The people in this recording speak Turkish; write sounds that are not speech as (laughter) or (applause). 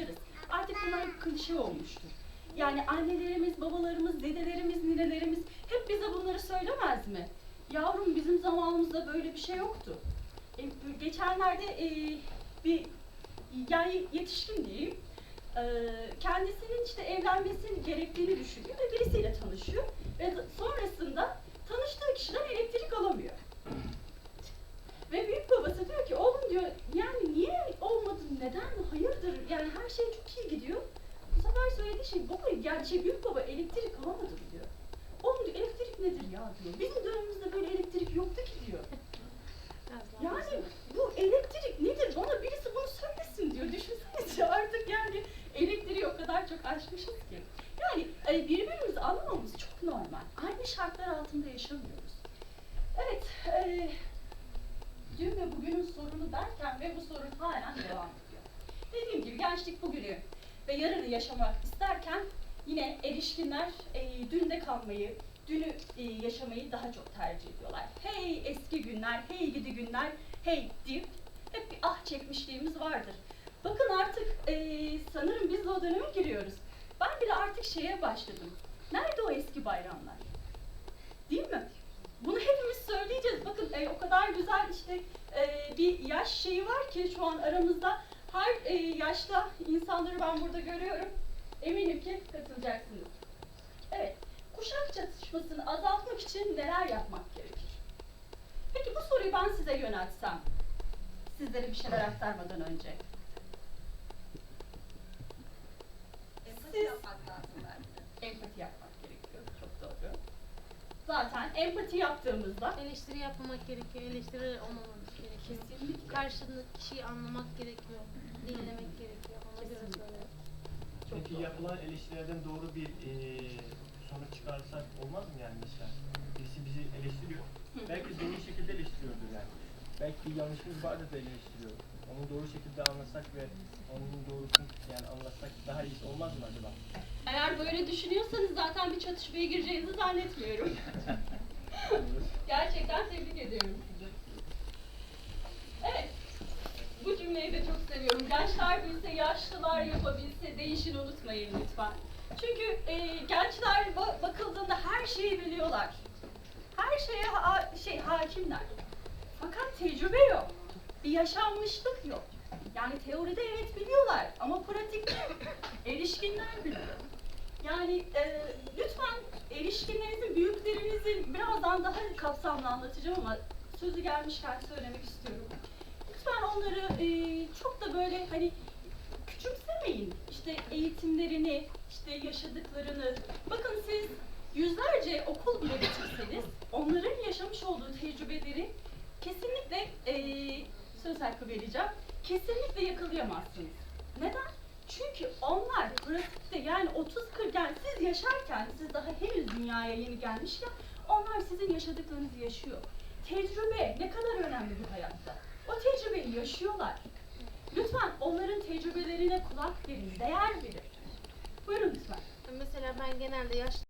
duyarız. Artık bunlar klişe olmuştur. Yani annelerimiz, babalarımız, dedelerimiz, ninelerimiz hep bize bunları söylemez mi? Yavrum bizim zamanımızda böyle bir şey yoktu. E, geçenlerde e, bir yani yetişkin diyeyim. e, kendisinin işte evlenmesi gerektiğini düşünüyor ve birisiyle tanışıyor. Ve sonrasında tanıştığı kişiden elektrik alamıyor. Ve büyük babası diyor ki oğlum diyor yani niye olmadı neden hayırdır yani her şey çok iyi gidiyor. Bu sefer söylediği şey baba yani şey büyük baba elektrik alamadım diyor. Oğlum diyor elektrik nedir ya diyor. Bizim dönemimizde böyle elektrik yoktu ki diyor. (laughs) Yani bu elektrik nedir? Bana birisi bunu söylesin diyor. Düşünsenize artık yani elektriği o kadar çok aşmışız ki. Yani e, birbirimizi anlamamız çok normal. Aynı şartlar altında yaşamıyoruz. Evet, e, dün ve bugünün sorunu derken ve bu sorun halen devam ediyor. Dediğim gibi gençlik bugünü ve yarını yaşamak isterken yine erişkinler e, dünde kalmayı, dünü e, yaşamayı daha çok tercih ediyorlar. Hey eski günler, hey gidi günler, hey deyip hep bir ah çekmişliğimiz vardır. Bakın artık e, sanırım biz de o döneme giriyoruz. Ben bile artık şeye başladım. Nerede o eski bayramlar? Değil mi? Bunu hepimiz söyleyeceğiz. Bakın e, o kadar güzel işte e, bir yaş şeyi var ki şu an aramızda. Her e, yaşta insanları ben burada görüyorum. Eminim ki katılacaksınız. Evet, kuşak çatışmasını azaltmak için neler yapmak gerekir? Peki bu soruyu ben size yöneltsem, sizlere bir şeyler aktarmadan önce. Siz empati yapmak gerekiyor, çok doğru. Zaten empati yaptığımızda Eleştiri yapmamak gerekiyor, eleştiri olmamamız gerekiyor. kesinlikle Karşındaki kişiyi anlamak gerekiyor, dinlemek gerekiyor, ona göre Kesinlikle. söylemek. çok Peki yapılan eleştirilerden doğru bir eee sonuç çıkarsak olmaz mı yani mesela? Birisi bizi eleştiriyor. Belki doğru şekilde eleştiriyordur yani. Belki yanlışımız vardır da eleştiriyor. Onu doğru şekilde anlasak ve onun doğrusunu yani anlatsak daha iyi olmaz mı acaba? Eğer böyle düşünüyorsanız zaten bir çatışmaya gireceğinizi zannetmiyorum. (laughs) Gerçekten tebrik ediyorum sizi. Evet. Bu cümleyi de çok seviyorum. Gençler bilse, yaşlılar yapabilse değişin unutmayın lütfen. Çünkü e, gençler ba- bakıldığında her şeyi biliyorlar. Her şeye ha- şey hakimler. Fakat tecrübe yok. Bir yaşanmışlık yok. Yani teoride evet biliyorlar ama pratikte (clears throat) erişkinler biliyor. Yani e, lütfen erişkinlerinizin, büyüklerinizin birazdan daha kapsamlı anlatacağım ama sözü gelmişken söylemek istiyorum. Lütfen onları e, çok da böyle hani küçümsemeyin. İşte eğitimlerini, işte yaşadıklarını. Bakın siz yüzlerce okul bile bitirseniz onların yaşamış olduğu tecrübeleri kesinlikle e, söz hakkı vereceğim. Kesinlikle yakalayamazsınız. Neden? Çünkü onlar pratikte yani 30-40 yani siz yaşarken, siz daha henüz dünyaya yeni gelmişken onlar sizin yaşadıklarınızı yaşıyor. Tecrübe ne kadar önemli bu hayatta. O tecrübeyi yaşıyorlar. Lütfen onların tecrübelerine kulak verin, değer verin. Buyurun lütfen. Mesela ben genelde yaşlı